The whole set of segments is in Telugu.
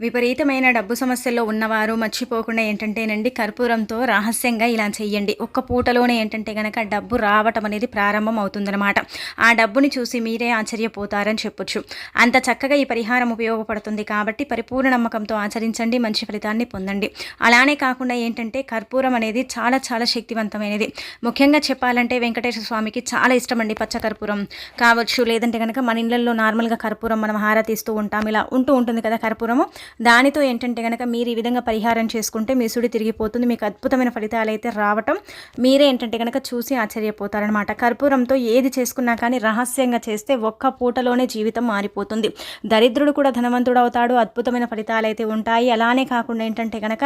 విపరీతమైన డబ్బు సమస్యల్లో ఉన్నవారు మర్చిపోకుండా ఏంటంటేనండి కర్పూరంతో రహస్యంగా ఇలా చేయండి ఒక్క పూటలోనే ఏంటంటే గనక డబ్బు రావటం అనేది ప్రారంభం అవుతుందన్నమాట. ఆ డబ్బుని చూసి మీరే ఆశ్చర్యపోతారని చెప్పొచ్చు. అంత చక్కగా ఈ పరిహారం ఉపయోగపడుతుంది కాబట్టి పరిపూర్ణ నమ్మకంతో ఆచరించండి మంచి ఫలితాన్ని పొందండి. అలానే కాకుండా ఏంటంటే కర్పూరం అనేది చాలా చాలా శక్తివంతమైనది. ముఖ్యంగా చెప్పాలంటే వెంకటేశ్వర స్వామికి చాలా ఇష్టం అండి పచ్చ కర్పూరం. కావచ్చు లేదంటే కనుక మన ఇళ్ళల్లో నార్మల్గా కర్పూరం మనం హారతిస్తూ ఉంటాం ఇలా ఉంటూ ఉంటుంది కదా కర్పూరము. దానితో ఏంటంటే కనుక మీరు ఈ విధంగా పరిహారం చేసుకుంటే మీ సుడి తిరిగిపోతుంది మీకు అద్భుతమైన ఫలితాలు అయితే రావటం మీరే ఏంటంటే కనుక చూసి ఆశ్చర్యపోతారనమాట కర్పూరంతో ఏది చేసుకున్నా కానీ రహస్యంగా చేస్తే ఒక్క పూటలోనే జీవితం మారిపోతుంది. దరిద్రుడు కూడా ధనవంతుడు అవుతాడు అద్భుతమైన ఫలితాలు అయితే ఉంటాయి. అలానే కాకుండా ఏంటంటే కనుక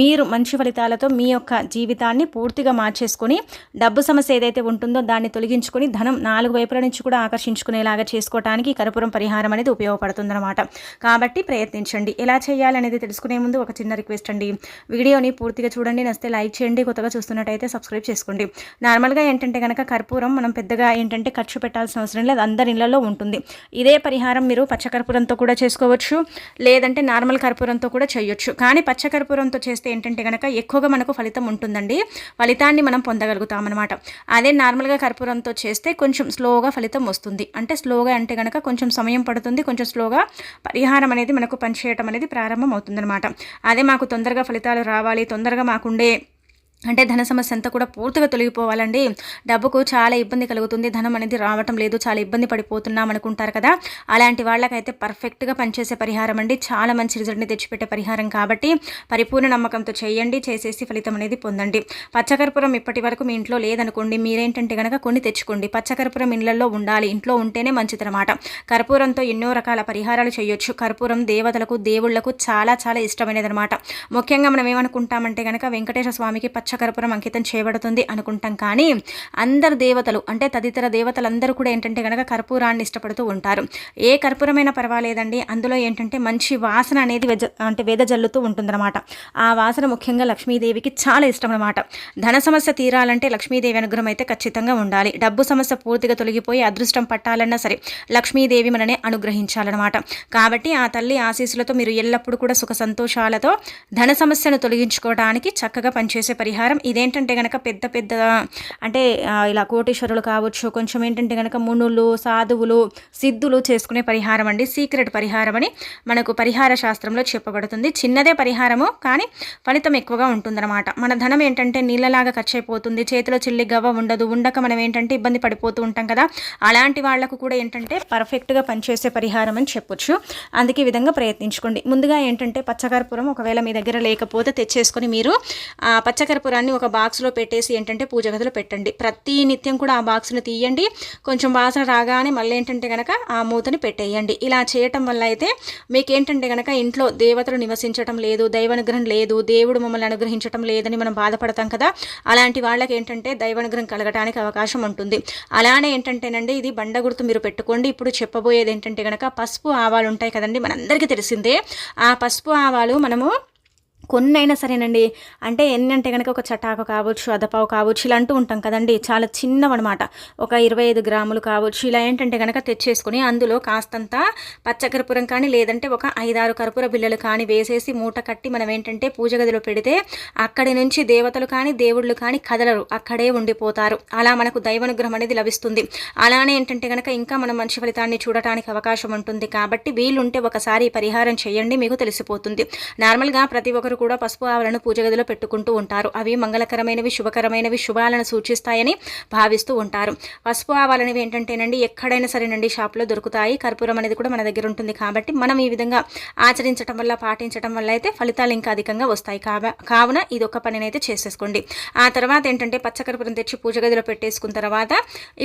మీరు మంచి ఫలితాలతో మీ యొక్క జీవితాన్ని పూర్తిగా మార్చేసుకొని డబ్బు సమస్య ఏదైతే ఉంటుందో దాన్ని తొలగించుకొని ధనం నాలుగు వైపుల నుంచి కూడా ఆకర్షించుకునేలాగా చేసుకోవడానికి కర్పూరం పరిహారం అనేది ఉపయోగపడుతుందన్నమాట. కాబట్టి ప్రయత్నించండి. ఎలా చేయాలనేది తెలుసుకునే ముందు ఒక చిన్న రిక్వెస్ట్ అండి. వీడియోని పూర్తిగా చూడండి. నస్తే లైక్ చేయండి. కొత్తగా చూస్తున్నట్టయితే సబ్స్క్రైబ్ చేసుకోండి. నార్మల్గా ఏంటంటే కనుక కర్పూరం మనం పెద్దగా ఏంటంటే ఖర్చు పెట్టాల్సిన అవసరం లేదు. అందరి ఇళ్ళలో ఉంటుంది. ఇదే పరిహారం మీరు పచ్చకర్పూరంతో కూడా చేసుకోవచ్చు. లేదంటే నార్మల్ కర్పూరంతో కూడా చేయొచ్చు. కానీ పచ్చకర్పూరంతో చేస్తే ఏంటంటే కనుక ఎక్కువగా మనకు ఫలితం ఉంటుందండి. ఫలితాన్ని మనం పొందగలుగుతాం అనమాట అదే నార్మల్గా కర్పూరంతో చేస్తే కొంచెం స్లోగా ఫలితం వస్తుంది. అంటే స్లోగా అంటే కనుక కొంచెం సమయం పడుతుంది. కొంచెం స్లోగా పరిహారం అనేది మనకు పనిచేయడం అనేది ప్రారంభం అవుతుందన్నమాట అదే మాకు తొందరగా ఫలితాలు రావాలి తొందరగా మాకుండే అంటే ధన సమస్య అంతా కూడా పూర్తిగా తొలగిపోవాలండి. డబ్బుకు చాలా ఇబ్బంది కలుగుతుంది. ధనం అనేది రావటం లేదు. చాలా ఇబ్బంది పడిపోతున్నాం అనుకుంటారు కదా. అలాంటి వాళ్ళకైతే పర్ఫెక్ట్గా పనిచేసే పరిహారం అండి. చాలా మంచి రిజల్ట్ని తెచ్చిపెట్టే పరిహారం కాబట్టి పరిపూర్ణ నమ్మకంతో చేయండి. చేసేసి ఫలితం అనేది పొందండి. పచ్చకర్పూరం ఇప్పటి వరకు మీ ఇంట్లో లేదనుకోండి. మీరేంటంటే కనుక కొన్ని తెచ్చుకోండి. పచ్చకర్పూరం ఇళ్ళలో ఉండాలి. ఇంట్లో ఉంటేనే మంచిదనమాట కర్పూరంతో ఎన్నో రకాల పరిహారాలు చేయొచ్చు. కర్పూరం దేవతలకు దేవుళ్ళకు చాలా చాలా ఇష్టమైనది అనమాట ముఖ్యంగా మనం ఏమనుకుంటామంటే కనుక వెంకటేశ్వర స్వామికి పచ్చకర్పూరం అంకితం చేయబడుతుంది అనుకుంటాం. కానీ అందరు దేవతలు అంటే తదితర దేవతలందరూ కూడా ఏంటంటే కనుక కర్పూరాన్ని ఇష్టపడుతూ ఉంటారు. ఏ కర్పూరమైనా పర్వాలేదండి. అందులో ఏంటంటే మంచి వాసన అనేది వెజ అంటే వెదజల్లుతూ ఉంటుందన్నమాట. ఆ వాసన ముఖ్యంగా లక్ష్మీదేవికి చాలా ఇష్టం అనమాట ధన సమస్య తీరాలంటే లక్ష్మీదేవి అనుగ్రహం అయితే ఖచ్చితంగా ఉండాలి. డబ్బు సమస్య పూర్తిగా తొలగిపోయి అదృష్టం పట్టాలన్నా సరే లక్ష్మీదేవి మననే అనుగ్రహించాలన్నమాట. కాబట్టి ఆ తల్లి ఆశీస్సులతో మీరు ఎల్లప్పుడూ కూడా సుఖ సంతోషాలతో ధన సమస్యను తొలగించుకోవడానికి చక్కగా పనిచేసే పరిహారం పరిహారం. ఇదేంటంటే కనుక పెద్ద పెద్ద అంటే ఇలా కోటేశ్వరులు కావచ్చు కొంచెం ఏంటంటే కనుక మునులు సాధువులు సిద్ధులు చేసుకునే పరిహారం అండి. సీక్రెట్ పరిహారం అని మనకు పరిహార శాస్త్రంలో చెప్పబడుతుంది. చిన్నదే పరిహారము కానీ ఫలితం ఎక్కువగా ఉంటుందన్నమాట. మన ధనం ఏంటంటే నీళ్ళలాగా ఖర్చు అయిపోతుంది చేతిలో చిల్లి గవ్వ ఉండదు. ఉండక మనం ఏంటంటే ఇబ్బంది పడిపోతూ ఉంటాం కదా. అలాంటి వాళ్ళకు కూడా ఏంటంటే పర్ఫెక్ట్గా పనిచేసే పరిహారం అని చెప్పొచ్చు. అందుకే విధంగా ప్రయత్నించుకోండి. ముందుగా ఏంటంటే పచ్చకర్పూరం ఒకవేళ మీ దగ్గర లేకపోతే తెచ్చేసుకొని మీరు పచ్చకర్పూరం కర్పూరాన్ని ఒక బాక్స్లో పెట్టేసి ఏంటంటే పూజ గదిలో పెట్టండి. ప్రతి నిత్యం కూడా ఆ బాక్స్ని తీయండి. కొంచెం వాసన రాగానే మళ్ళీ ఏంటంటే కనుక ఆ మూతని పెట్టేయండి. ఇలా చేయటం వల్ల అయితే మీకు ఏంటంటే కనుక ఇంట్లో దేవతలు నివసించటం లేదు దైవానుగ్రహం లేదు దేవుడు మమ్మల్ని అనుగ్రహించటం లేదని మనం బాధపడతాం కదా. అలాంటి వాళ్ళకి ఏంటంటే దైవానుగ్రహం కలగటానికి అవకాశం ఉంటుంది. అలానే ఏంటంటేనండి ఇది బండ గుర్తు మీరు పెట్టుకోండి. ఇప్పుడు చెప్పబోయేది ఏంటంటే కనుక పసుపు ఆవాలు ఉంటాయి కదండి. మనందరికీ తెలిసిందే. ఆ పసుపు ఆవాలు మనము కొన్నైనా సరేనండి. అంటే ఎన్ని అంటే కనుక ఒక చటాకు కావచ్చు అదపావు కావచ్చు ఇలా అంటూ ఉంటాం కదండి. చాలా చిన్నవన్నమాట ఒక ఇరవై ఐదు గ్రాములు కావచ్చు ఇలా ఏంటంటే కనుక తెచ్చేసుకొని అందులో కాస్తంత పచ్చకర్పూరం కానీ లేదంటే ఒక ఐదారు కర్పూర బిల్లలు కానీ వేసేసి మూట కట్టి మనం ఏంటంటే పూజ గదిలో పెడితే అక్కడి నుంచి దేవతలు కానీ దేవుళ్ళు కానీ కదలరు. అక్కడే ఉండిపోతారు. అలా మనకు దైవానుగ్రహం అనేది లభిస్తుంది. అలానే ఏంటంటే కనుక ఇంకా మనం మంచి ఫలితాన్ని చూడటానికి అవకాశం ఉంటుంది కాబట్టి వీలుంటే ఒకసారి పరిహారం చేయండి మీకు తెలిసిపోతుంది. నార్మల్గా ప్రతి ఒక్కరు కూడా పసుపు ఆవులను పూజ గదిలో పెట్టుకుంటూ ఉంటారు. అవి మంగళకరమైనవి శుభకరమైనవి శుభాలను సూచిస్తాయని భావిస్తూ ఉంటారు. పసుపు ఆవాలనేవి ఏంటంటేనండి ఎక్కడైనా సరేనండి షాప్లో దొరుకుతాయి. కర్పూరం అనేది కూడా మన దగ్గర ఉంటుంది కాబట్టి మనం ఈ విధంగా ఆచరించడం వల్ల పాటించడం వల్ల అయితే ఫలితాలు ఇంకా అధికంగా వస్తాయి. కావున ఇది ఒక పనినైతే చేసేసుకోండి. ఆ తర్వాత ఏంటంటే పచ్చకర్పూరం తెచ్చి పూజ గదిలో పెట్టేసుకున్న తర్వాత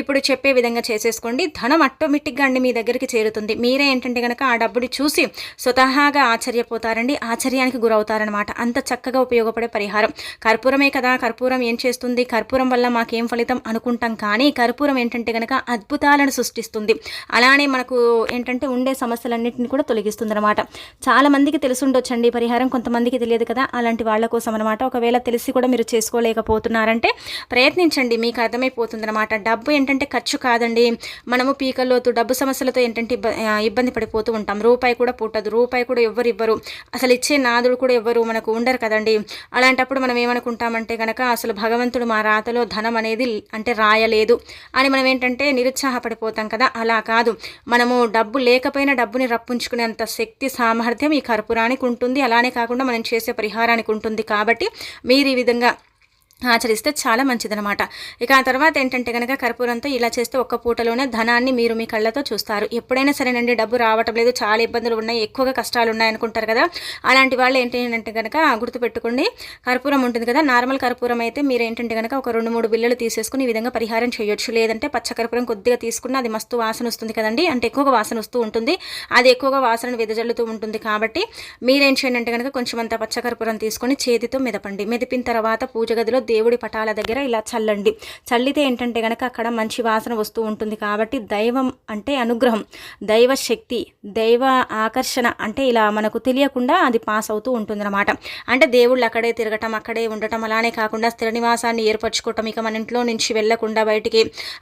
ఇప్పుడు చెప్పే విధంగా చేసేసుకోండి. ధనం ఆటోమేటిక్గా అండి మీ దగ్గరికి చేరుతుంది. మీరే ఏంటంటే కనుక ఆ డబ్బుని చూసి స్వతహాగా ఆశ్చర్యపోతారండి. ఆశ్చర్యానికి గురవుతారనమాట అనమాట అంత చక్కగా ఉపయోగపడే పరిహారం. కర్పూరమే కదా కర్పూరం ఏం చేస్తుంది? కర్పూరం వల్ల మాకేం ఫలితం అనుకుంటాం. కానీ కర్పూరం ఏంటంటే కనుక అద్భుతాలను సృష్టిస్తుంది. అలానే మనకు ఏంటంటే ఉండే సమస్యలన్నింటినీ కూడా తొలగిస్తుంది అనమాట చాలా మందికి తెలుసుండొచ్చండి పరిహారం. కొంతమందికి తెలియదు కదా అలాంటి వాళ్ళ కోసం అనమాట ఒకవేళ తెలిసి కూడా మీరు చేసుకోలేకపోతున్నారంటే ప్రయత్నించండి. మీకు అర్థమైపోతుంది అనమాట డబ్బు ఏంటంటే ఖర్చు కాదండి. మనము పీకల్లోతు డబ్బు సమస్యలతో ఏంటంటే ఇబ్బంది పడిపోతూ ఉంటాం. రూపాయి కూడా పుట్టదు. రూపాయి కూడా ఎవ్వరు ఇవ్వరు. అసలు ఇచ్చే నాదుడు కూడా ఎవ్వరు. మనకు ఉండరు కదండి. అలాంటప్పుడు మనం ఏమనుకుంటామంటే కనుక అసలు భగవంతుడు మా రాతలో ధనం అనేది అంటే రాయలేదు అని మనం ఏంటంటే నిరుత్సాహపడిపోతాం కదా. అలా కాదు. మనము డబ్బు లేకపోయినా డబ్బుని రప్పించుకునేంత శక్తి సామర్థ్యం ఈ కర్పూరానికి ఉంటుంది. అలానే కాకుండా మనం చేసే పరిహారానికి ఉంటుంది కాబట్టి మీరు ఈ విధంగా ఆచరిస్తే చాలా మంచిదనమాట ఇక ఆ తర్వాత ఏంటంటే కనుక కర్పూరంతో ఇలా చేస్తే ఒక్క పూటలోనే ధనాన్ని మీరు మీ కళ్ళతో చూస్తారు. ఎప్పుడైనా సరేనండి డబ్బు రావటం లేదు చాలా ఇబ్బందులు ఉన్నాయి ఎక్కువగా కష్టాలు ఉన్నాయి అనుకుంటారు కదా. అలాంటి వాళ్ళు ఏంటంటే కనుక గుర్తుపెట్టుకోండి. కర్పూరం ఉంటుంది కదా నార్మల్ కర్పూరం అయితే మీరు ఏంటంటే కనుక ఒక రెండు మూడు బిల్లలు తీసేసుకుని ఈ విధంగా పరిహారం చేయొచ్చు. లేదంటే పచ్చ కర్పూరం కొద్దిగా తీసుకున్న అది మస్తు వాసన వస్తుంది కదండి. అంటే ఎక్కువగా వాసన వస్తూ ఉంటుంది. అది ఎక్కువగా వాసనను వెదజల్లుతూ ఉంటుంది కాబట్టి మీరేం చేయండి అంటే కనుక కొంచెం అంత పచ్చ కర్పూరం తీసుకొని చేతితో మెదపండి. మెదిపిన తర్వాత పూజ గదిలో దేవుడి పటాల దగ్గర ఇలా చల్లండి. చల్లితే ఏంటంటే కనుక అక్కడ మంచి వాసన వస్తూ ఉంటుంది కాబట్టి దైవం అంటే అనుగ్రహం దైవ శక్తి దైవ ఆకర్షణ అంటే ఇలా మనకు తెలియకుండా అది పాస్ అవుతూ ఉంటుందన్నమాట. అంటే దేవుళ్ళు అక్కడే తిరగటం అక్కడే ఉండటం అలానే కాకుండా స్థిర నివాసాన్ని ఏర్పరచుకోవటం ఇక మన ఇంట్లో నుంచి వెళ్ళకుండా బయటికి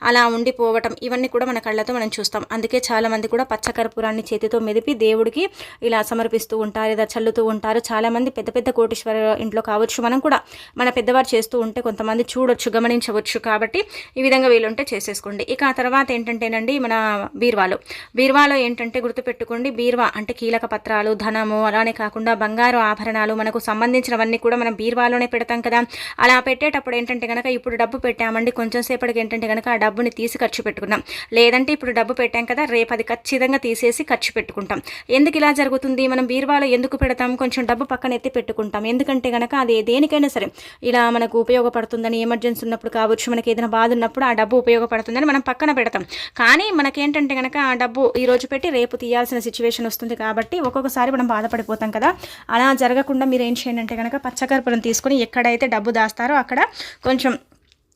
అలా ఉండిపోవటం ఇవన్నీ కూడా మన కళ్ళతో మనం చూస్తాం. అందుకే చాలామంది కూడా పచ్చకర్పూరాన్ని చేతితో మెదిపి దేవుడికి ఇలా సమర్పిస్తూ ఉంటారు లేదా చల్లుతూ ఉంటారు. చాలామంది పెద్ద పెద్ద కోటేశ్వర ఇంట్లో కావచ్చు. మనం కూడా మన పెద్దవారు చేస్తూ ఉంటే కొంతమంది చూడొచ్చు గమనించవచ్చు. కాబట్టి ఈ విధంగా వీలుంటే చేసేసుకోండి. ఇక ఆ తర్వాత ఏంటంటేనండి మన బీర్వాలో. బీర్వాలో ఏంటంటే గుర్తుపెట్టుకోండి బీర్వా అంటే కీలక పత్రాలు ధనము అలానే కాకుండా బంగారు ఆభరణాలు మనకు సంబంధించినవన్నీ కూడా మనం బీర్వాలోనే పెడతాం కదా. అలా పెట్టేటప్పుడు ఏంటంటే కనుక ఇప్పుడు డబ్బు పెట్టామండి కొంచెం సేపటికి ఏంటంటే కనుక ఆ డబ్బుని తీసి ఖర్చు పెట్టుకున్నాం. లేదంటే ఇప్పుడు డబ్బు పెట్టాం కదా రేపు అది ఖచ్చితంగా తీసేసి ఖర్చు పెట్టుకుంటాం. ఎందుకు ఇలా జరుగుతుంది? మనం బీర్వాలో ఎందుకు పెడతాం? కొంచెం డబ్బు పక్కన ఎత్తి పెట్టుకుంటాం. ఎందుకంటే కనుక అది దేనికైనా సరే ఇలా మనకు ఉపయోగపడుతుందని ఎమర్జెన్సీ ఉన్నప్పుడు కావచ్చు మనకి ఏదైనా బాధ ఉన్నప్పుడు ఆ డబ్బు ఉపయోగపడుతుందని మనం పక్కన పెడతాం. కానీ మనకేంటంటే కనుక ఆ డబ్బు ఈ రోజు పెట్టి రేపు తీయాల్సిన సిచ్యువేషన్ వస్తుంది కాబట్టి ఒక్కొక్కసారి మనం బాధపడిపోతాం కదా. అలా జరగకుండా మీరు ఏం చేయండి అంటే కనుక పచ్చకర్పూరం తీసుకొని ఎక్కడైతే డబ్బు దాస్తారో అక్కడ కొంచెం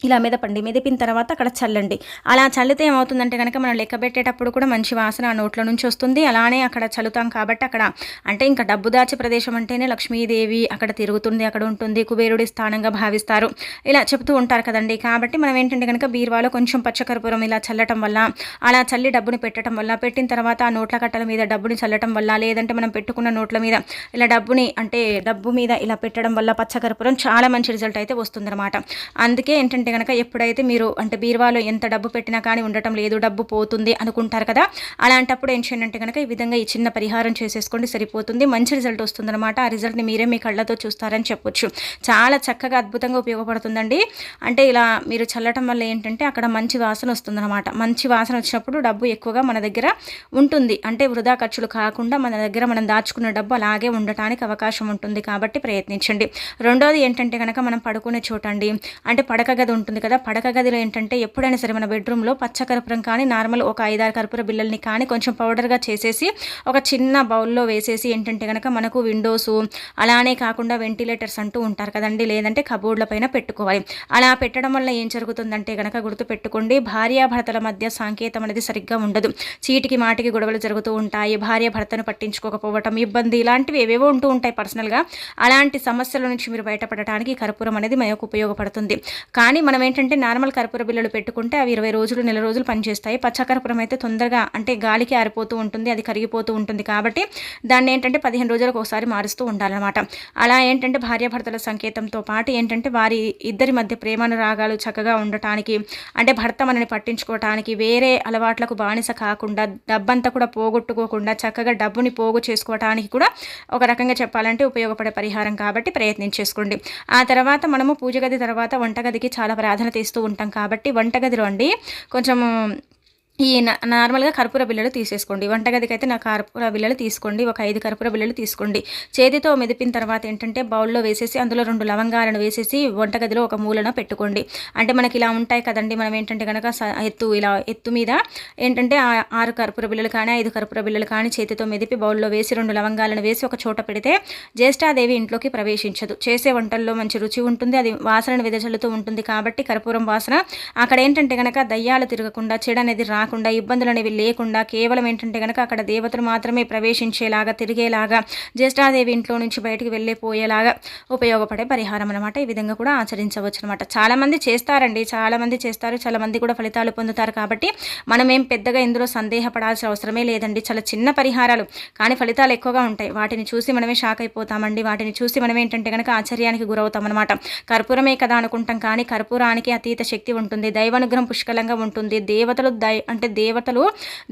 ఇలా మెదపండి మెదిపిన తర్వాత అక్కడ చల్లండి. అలా చల్లితే ఏమవుతుందంటే కనుక మనం లెక్క పెట్టేటప్పుడు కూడా మంచి వాసన ఆ నోట్ల నుంచి వస్తుంది. అలానే అక్కడ చల్లుతాం కాబట్టి అక్కడ అంటే ఇంకా డబ్బు దాచే ప్రదేశం అంటేనే లక్ష్మీదేవి అక్కడ తిరుగుతుంది అక్కడ ఉంటుంది కుబేరుడి స్థానంగా భావిస్తారు. ఇలా చెప్తూ ఉంటారు కదండి. కాబట్టి మనం ఏంటంటే కనుక బీరువాలో కొంచెం పచ్చకర్పూరం ఇలా చల్లటం వల్ల అలా చల్లి డబ్బుని పెట్టడం వల్ల పెట్టిన తర్వాత ఆ నోట్ల కట్టల మీద డబ్బుని చల్లటం వల్ల లేదంటే మనం పెట్టుకున్న నోట్ల మీద ఇలా డబ్బుని అంటే డబ్బు మీద ఇలా పెట్టడం వల్ల పచ్చకర్పూరం చాలా మంచి రిజల్ట్ అయితే వస్తుందన్నమాట. అందుకే ఏంటంటే కనుక ఎప్పుడైతే మీరు అంటే బీరువాలో ఎంత డబ్బు పెట్టినా కానీ ఉండటం లేదు డబ్బు పోతుంది అనుకుంటారు కదా అలాంటప్పుడు ఏం చేయండి అంటే కనుక ఈ విధంగా ఈ చిన్న పరిహారం చేసేసుకోండి సరిపోతుంది మంచి రిజల్ట్ వస్తుందన్నమాట. ఆ రిజల్ట్ని మీరే మీ కళ్ళతో చూస్తారని చెప్పొచ్చు. చాలా చక్కగా అద్భుతంగా ఉపయోగపడుతుందండి. అంటే ఇలా మీరు చల్లటం వల్ల ఏంటంటే అక్కడ మంచి వాసన వస్తుందన్నమాట. మంచి వాసన వచ్చినప్పుడు డబ్బు ఎక్కువగా మన దగ్గర ఉంటుంది. అంటే వృధా ఖర్చులు కాకుండా మన దగ్గర మనం దాచుకున్న డబ్బు అలాగే ఉండటానికి అవకాశం ఉంటుంది కాబట్టి ప్రయత్నించండి. రెండోది ఏంటంటే కనుక మనం పడుకునే చోటండి అంటే పడక గది ఉంటుంది కదా. పడక గదిలో ఏంటంటే ఎప్పుడైనా సరే మన బెడ్రూమ్లో పచ్చ కర్పూరం కానీ నార్మల్ ఒక ఐదారు కర్పూర బిల్లల్ని కానీ కొంచెం పౌడర్గా చేసేసి ఒక చిన్న బౌల్లో వేసేసి ఏంటంటే కనుక మనకు విండోస్ అలానే కాకుండా వెంటిలేటర్స్ అంటూ ఉంటారు కదండి. లేదంటే కబోర్డ్ల పైన పెట్టుకోవాలి. అలా పెట్టడం వల్ల ఏం జరుగుతుందంటే కనుక గుర్తుపెట్టుకోండి భార్యాభర్తల మధ్య సాంకేతం అనేది సరిగ్గా ఉండదు. చీటికి మాటికి గొడవలు జరుగుతూ ఉంటాయి. భార్య భర్తను పట్టించుకోకపోవటం ఇబ్బంది ఇలాంటివి ఏవేవో ఉంటూ ఉంటాయి పర్సనల్గా. అలాంటి సమస్యల నుంచి మీరు బయటపడటానికి కర్పూరం అనేది మనకు ఉపయోగపడుతుంది. కానీ మనం ఏంటంటే నార్మల్ కర్పూర బిల్లలు పెట్టుకుంటే అవి ఇరవై రోజులు నెల రోజులు పనిచేస్తాయి. పచ్చకర్పూరం అయితే తొందరగా అంటే గాలికి ఆరిపోతూ ఉంటుంది అది కరిగిపోతూ ఉంటుంది కాబట్టి దాన్ని ఏంటంటే పదిహేను రోజులకు ఒకసారి మారుస్తూ ఉండాలన్నమాట. అలా ఏంటంటే భార్యాభర్తల సంకేతంతో పాటు ఏంటంటే వారి ఇద్దరి మధ్య ప్రేమానురాగాలు చక్కగా ఉండటానికి అంటే భర్త మనని పట్టించుకోవటానికి వేరే అలవాట్లకు బానిస కాకుండా డబ్బంతా కూడా పోగొట్టుకోకుండా చక్కగా డబ్బుని పోగు చేసుకోవటానికి కూడా ఒక రకంగా చెప్పాలంటే ఉపయోగపడే పరిహారం కాబట్టి ప్రయత్నించేసుకోండి ఆ తర్వాత మనము పూజ గది తర్వాత వంటగదికి చాలా ప్రార్థన తీస్తూ ఉంటాం కాబట్టి వంటగదిలో అండి కొంచెము ఈ నార్మల్గా కర్పూర బిళ్ళలు తీసేసుకోండి. వంటగదికి అయితే నా కర్పూర బిళ్ళలు తీసుకోండి. ఒక ఐదు కర్పూర బిళ్ళలు తీసుకోండి. చేతితో మెదిపిన తర్వాత ఏంటంటే బౌల్లో వేసేసి అందులో రెండు లవంగాలను వేసేసి వంటగదిలో ఒక మూలన పెట్టుకోండి. అంటే మనకి ఇలా ఉంటాయి కదండి. మనం ఏంటంటే కనుక ఎత్తు ఇలా ఎత్తు మీద ఏంటంటే ఆరు కర్పూర బిళ్ళలు కానీ ఐదు కర్పూర బిళ్ళలు కానీ చేతితో మెదిపి బౌల్లో వేసి రెండు లవంగాలను వేసి ఒక చోట పెడితే జ్యేష్ఠాదేవి ఇంట్లోకి ప్రవేశించదు. చేసే వంటల్లో మంచి రుచి ఉంటుంది. అది వాసనను వెదజల్లుతూ ఉంటుంది. కాబట్టి కర్పూరం వాసన అక్కడ ఏంటంటే కనుక దయ్యాలు తిరగకుండా చెడు అనేది రా రాకుండా ఇబ్బందులు అనేవి లేకుండా కేవలం ఏంటంటే కనుక అక్కడ దేవతలు మాత్రమే ప్రవేశించేలాగా తిరిగేలాగా జ్యేష్ఠాదేవి ఇంట్లో నుంచి బయటికి వెళ్ళిపోయేలాగా ఉపయోగపడే పరిహారం అనమాట ఈ విధంగా కూడా ఆచరించవచ్చు అనమాట చాలామంది చేస్తారండి. చాలామంది చేస్తారు. చాలామంది కూడా ఫలితాలు పొందుతారు కాబట్టి మనం ఏం పెద్దగా ఇందులో సందేహపడాల్సిన అవసరమే లేదండి. చాలా చిన్న పరిహారాలు. కానీ ఫలితాలు ఎక్కువగా ఉంటాయి. వాటిని చూసి మనమే షాక్ అయిపోతామండి. వాటిని చూసి మనం ఏంటంటే కనుక ఆశ్చర్యానికి గురవుతాం అనమాట కర్పూరమే కదా అనుకుంటాం. కానీ కర్పూరానికి అతీత శక్తి ఉంటుంది. దైవానుగ్రహం పుష్కలంగా ఉంటుంది. దేవతలు దై అంటే దేవతలు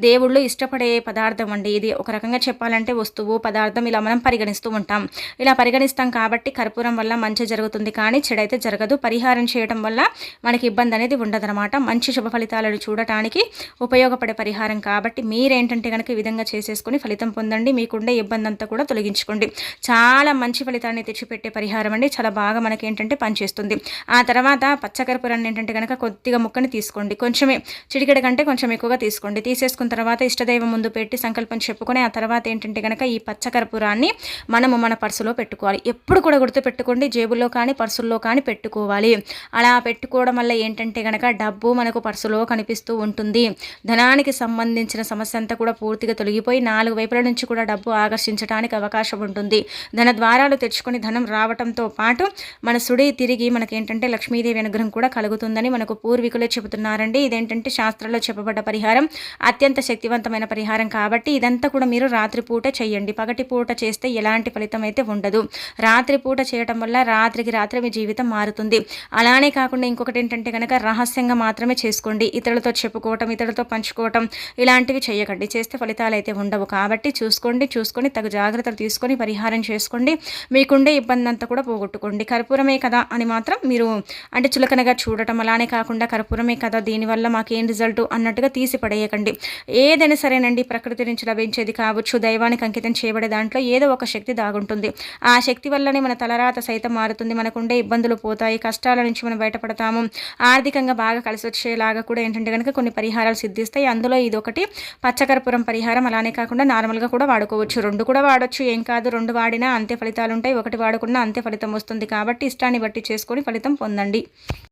దేవుళ్ళు ఇష్టపడే పదార్థం అండి. ఇది ఒక రకంగా చెప్పాలంటే వస్తువు పదార్థం ఇలా మనం పరిగణిస్తూ ఉంటాం. ఇలా పరిగణిస్తాం కాబట్టి కర్పూరం వల్ల మంచి జరుగుతుంది. కానీ చెడైతే జరగదు. పరిహారం చేయడం వల్ల మనకి ఇబ్బంది అనేది ఉండదనమాట మంచి శుభ ఫలితాలను చూడటానికి ఉపయోగపడే పరిహారం కాబట్టి మీరేంటంటే కనుక ఈ విధంగా చేసేసుకొని ఫలితం పొందండి. మీకుండే ఇబ్బంది అంతా కూడా తొలగించుకోండి. చాలా మంచి ఫలితాన్ని తెచ్చిపెట్టే పరిహారం అండి. చాలా బాగా మనకి ఏంటంటే పనిచేస్తుంది. ఆ తర్వాత పచ్చకర్పూరాన్ని ఏంటంటే కనుక కొద్దిగా ముక్కని తీసుకోండి. కొంచెమే చిడికిడ కంటే కొంచెం ఎక్కువగా తీసుకోండి. తీసేసుకున్న తర్వాత ఇష్టదైవం ముందు పెట్టి సంకల్పం చెప్పుకొని ఆ తర్వాత ఏంటంటే కనుక ఈ పచ్చకర్పూరాన్ని మనము మన పర్సులో పెట్టుకోవాలి. ఎప్పుడు కూడా గుర్తుపెట్టుకోండి జేబుల్లో కానీ పర్సుల్లో కానీ పెట్టుకోవాలి. అలా పెట్టుకోవడం వల్ల ఏంటంటే కనుక డబ్బు మనకు పర్సులో కనిపిస్తూ ఉంటుంది. ధనానికి సంబంధించిన సమస్య అంతా కూడా పూర్తిగా తొలగిపోయి నాలుగు వైపుల నుంచి కూడా డబ్బు ఆకర్షించడానికి అవకాశం ఉంటుంది. ధన ద్వారాలు తెచ్చుకొని ధనం రావటంతో పాటు మన సుడి తిరిగి మనకేంటంటే లక్ష్మీదేవి అనుగ్రహం కూడా కలుగుతుందని మనకు పూర్వీకులే చెబుతున్నారండి. ఇదేంటంటే శాస్త్రంలో చెప్పబడ్డ పరిహారం అత్యంత శక్తివంతమైన పరిహారం కాబట్టి ఇదంతా కూడా మీరు రాత్రిపూట చేయండి. పగటి పూట చేస్తే ఎలాంటి ఫలితం అయితే ఉండదు. రాత్రిపూట చేయటం వల్ల రాత్రికి రాత్రి మీ జీవితం మారుతుంది. అలానే కాకుండా ఇంకొకటి ఏంటంటే కనుక రహస్యంగా మాత్రమే చేసుకోండి. ఇతరులతో చెప్పుకోవటం ఇతరులతో పంచుకోవటం ఇలాంటివి చేయకండి. చేస్తే ఫలితాలు అయితే ఉండవు. కాబట్టి చూసుకోండి చూసుకొని తగు జాగ్రత్తలు తీసుకొని పరిహారం చేసుకోండి. మీకుండే ఇబ్బంది అంతా కూడా పోగొట్టుకోండి. కర్పూరమే కదా అని మాత్రం మీరు అంటే చులకనగా చూడటం అలానే కాకుండా కర్పూరమే కదా దీనివల్ల మాకేం రిజల్ట్ అన్నట్టుగా తీసి పడేయకండి ఏదైనా సరేనండి ప్రకృతి నుంచి లభించేది కావచ్చు. దైవానికి అంకితం చేయబడే దాంట్లో ఏదో ఒక శక్తి దాగుంటుంది. ఆ శక్తి వల్లనే మన తలరాత సైతం మారుతుంది. మనకుండే ఇబ్బందులు పోతాయి. కష్టాల నుంచి మనం బయటపడతాము. ఆర్థికంగా బాగా కలిసి వచ్చేలాగా కూడా ఏంటంటే కనుక కొన్ని పరిహారాలు సిద్ధిస్తాయి. అందులో ఇది ఒకటి పచ్చకర్పూరం పరిహారం అలానే కాకుండా నార్మల్గా కూడా వాడుకోవచ్చు. రెండు కూడా వాడచ్చు. ఏం కాదు. రెండు వాడినా అంతే ఫలితాలు ఉంటాయి ఒకటి వాడకుండా అంతే ఫలితం వస్తుంది. కాబట్టి ఇష్టాన్ని బట్టి చేసుకొని ఫలితం పొందండి.